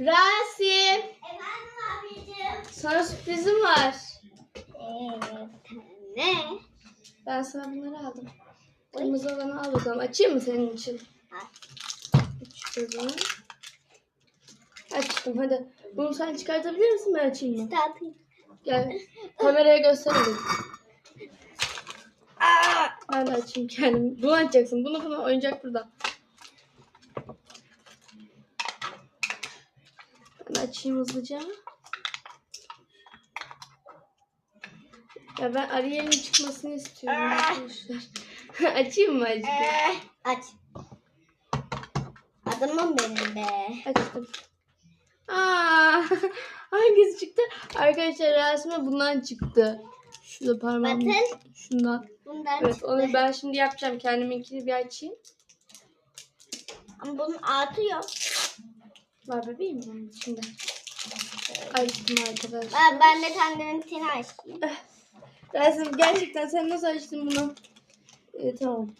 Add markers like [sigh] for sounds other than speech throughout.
Rasim, Efendim abicim. sana sürprizim var. Evet. Ne? Ben sana bunları aldım. Kırmızı olanı al bakalım. Açayım mı senin için? Açıyorum. Açtım hadi. Bunu sen çıkartabilir misin ben açayım mı? Tatlı. Gel kameraya gösterelim. Aa, Ben de açayım kendim. Bunu açacaksın. Bunu bunu oyuncak burada. De açayım hızlıca. Ya ben Ariel'in çıkmasını istiyorum arkadaşlar. [laughs] açayım mı acaba? aç. Adamım benim be. Açtım. Aa, [laughs] hangisi çıktı? Arkadaşlar resme bundan çıktı. Şurada parmağım. Bakın. Şundan. Bundan Evet çıktı. onu ben şimdi yapacağım. Kendiminkini bir açayım. Ama bunun altı yok. Var bebeğim onun içinde. Açtım arkadaşlar. Ben, ben de kendiminkini açayım. Resim gerçekten sen nasıl açtın bunu? Ee, tamam.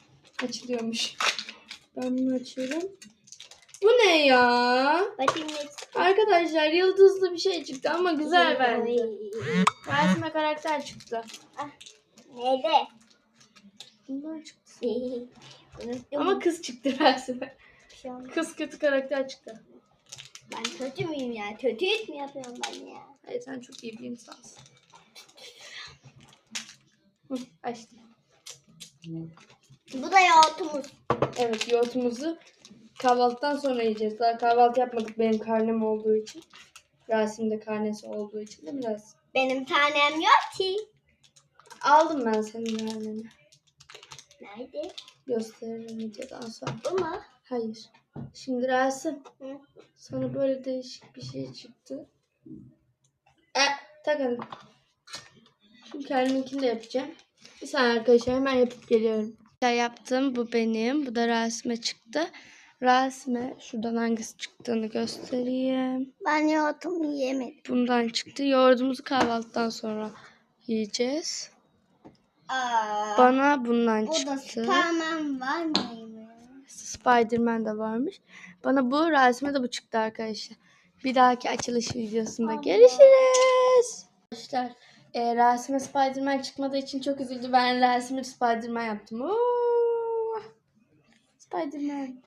Açılıyormuş. Ben bunu açıyorum. Bu ne ya? Bakayım ne çıktı. Arkadaşlar yıldızlı bir şey çıktı ama güzel bence. Resme karakter çıktı. Neydi? Bundan çıktı. [laughs] Ama kız çıktı. Bir şey. Kız kötü karakter çıktı. Ben kötü müyüm ya? Kötü mü yapıyorum ben ya? Hayır sen çok iyi bir insansın. Hı, açtım. Bu da yoğurtumuz. Evet yoğurtumuzu kahvaltıdan sonra yiyeceğiz. Daha kahvaltı yapmadık benim karnem olduğu için. Rasim'de karnesi olduğu için değil mi Rasim? Benim tanem yok ki. Aldım ben senin karneni. Nerede? Gösteririm videodan sonra. Bu mu? Hayır. Şimdi Rasim Hı. Sana böyle değişik bir şey çıktı. E, tak hadi. Şimdi kendiminkini de yapacağım. Bir saniye arkadaşlar hemen yapıp geliyorum. Yaptım. Bu benim. Bu da Rasim'e çıktı. Rasim'e şuradan hangisi çıktığını göstereyim. Ben yoğurtumu yemedim. Bundan çıktı. Yoğurdumuzu kahvaltıdan sonra yiyeceğiz. Aa, Bana bundan bu da çıktı. Superman var mıymış? Spider-Man de varmış. Bana bu, Rasim'e de bu çıktı arkadaşlar. Bir dahaki açılış videosunda Allah. görüşürüz. Arkadaşlar e, Rasim'e Spider-Man çıkmadığı için çok üzüldü. Ben Rasim'e Spider-Man yaptım. Oo! Spider-Man.